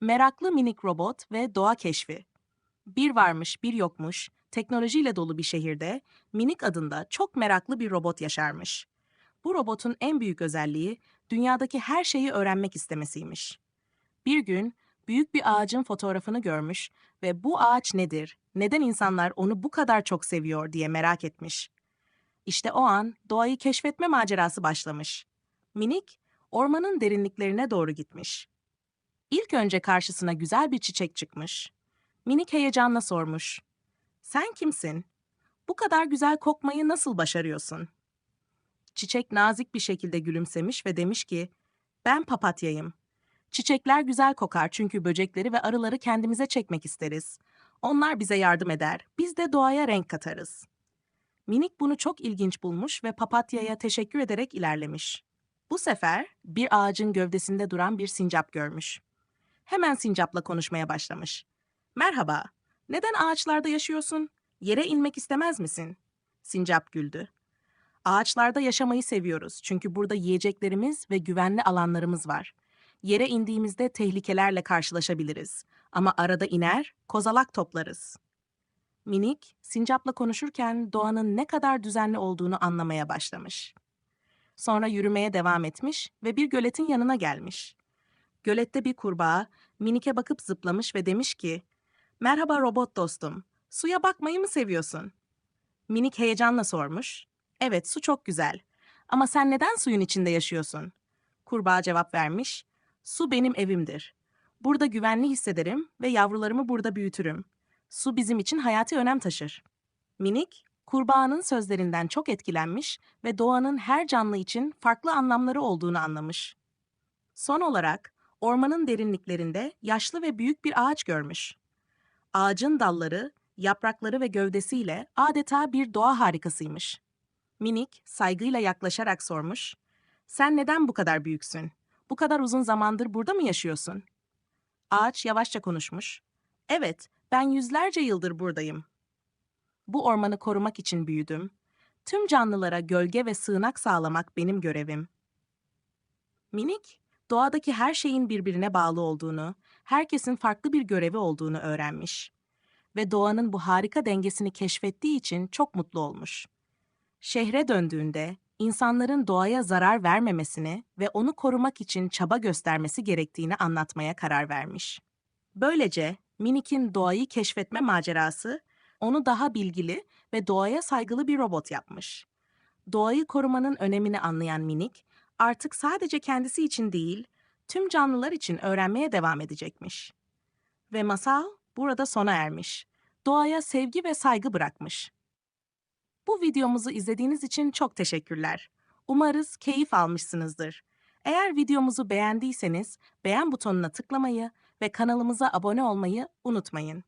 Meraklı minik robot ve doğa keşfi. Bir varmış, bir yokmuş, teknolojiyle dolu bir şehirde Minik adında çok meraklı bir robot yaşarmış. Bu robotun en büyük özelliği dünyadaki her şeyi öğrenmek istemesiymiş. Bir gün büyük bir ağacın fotoğrafını görmüş ve bu ağaç nedir, neden insanlar onu bu kadar çok seviyor diye merak etmiş. İşte o an doğayı keşfetme macerası başlamış. Minik, ormanın derinliklerine doğru gitmiş. İlk önce karşısına güzel bir çiçek çıkmış. Minik heyecanla sormuş. Sen kimsin? Bu kadar güzel kokmayı nasıl başarıyorsun? Çiçek nazik bir şekilde gülümsemiş ve demiş ki, ben papatyayım. Çiçekler güzel kokar çünkü böcekleri ve arıları kendimize çekmek isteriz. Onlar bize yardım eder, biz de doğaya renk katarız. Minik bunu çok ilginç bulmuş ve papatyaya teşekkür ederek ilerlemiş. Bu sefer bir ağacın gövdesinde duran bir sincap görmüş. Hemen sincapla konuşmaya başlamış. Merhaba, neden ağaçlarda yaşıyorsun? Yere inmek istemez misin? Sincap güldü. Ağaçlarda yaşamayı seviyoruz çünkü burada yiyeceklerimiz ve güvenli alanlarımız var. Yere indiğimizde tehlikelerle karşılaşabiliriz ama arada iner, kozalak toplarız. Minik, sincapla konuşurken doğanın ne kadar düzenli olduğunu anlamaya başlamış. Sonra yürümeye devam etmiş ve bir göletin yanına gelmiş. Gölette bir kurbağa Minik'e bakıp zıplamış ve demiş ki, "Merhaba robot dostum. Suya bakmayı mı seviyorsun?" Minik heyecanla sormuş. "Evet, su çok güzel. Ama sen neden suyun içinde yaşıyorsun?" Kurbağa cevap vermiş. "Su benim evimdir. Burada güvenli hissederim ve yavrularımı burada büyütürüm. Su bizim için hayati önem taşır." Minik, kurbağanın sözlerinden çok etkilenmiş ve doğanın her canlı için farklı anlamları olduğunu anlamış. Son olarak ormanın derinliklerinde yaşlı ve büyük bir ağaç görmüş. Ağacın dalları, yaprakları ve gövdesiyle adeta bir doğa harikasıymış. Minik saygıyla yaklaşarak sormuş, "Sen neden bu kadar büyüksün? Bu kadar uzun zamandır burada mı yaşıyorsun?" Ağaç yavaşça konuşmuş. "Evet, ben yüzlerce yıldır buradayım. Bu ormanı korumak için büyüdüm. Tüm canlılara gölge ve sığınak sağlamak benim görevim." Minik, doğadaki her şeyin birbirine bağlı olduğunu, herkesin farklı bir görevi olduğunu öğrenmiş ve doğanın bu harika dengesini keşfettiği için çok mutlu olmuş. Şehre döndüğünde insanların doğaya zarar vermemesini ve onu korumak için çaba göstermesi gerektiğini anlatmaya karar vermiş. Böylece Minik'in doğayı keşfetme macerası onu daha bilgili ve doğaya saygılı bir robot yapmış. Doğayı korumanın önemini anlayan Minik, artık sadece kendisi için değil, tüm canlılar için öğrenmeye devam edecekmiş. Ve masal burada sona ermiş. Doğaya sevgi ve saygı bırakmış. Bu videomuzu izlediğiniz için çok teşekkürler. Umarız keyif almışsınızdır. Eğer videomuzu beğendiyseniz beğen butonuna tıklamayı ve kanalımıza abone olmayı unutmayın.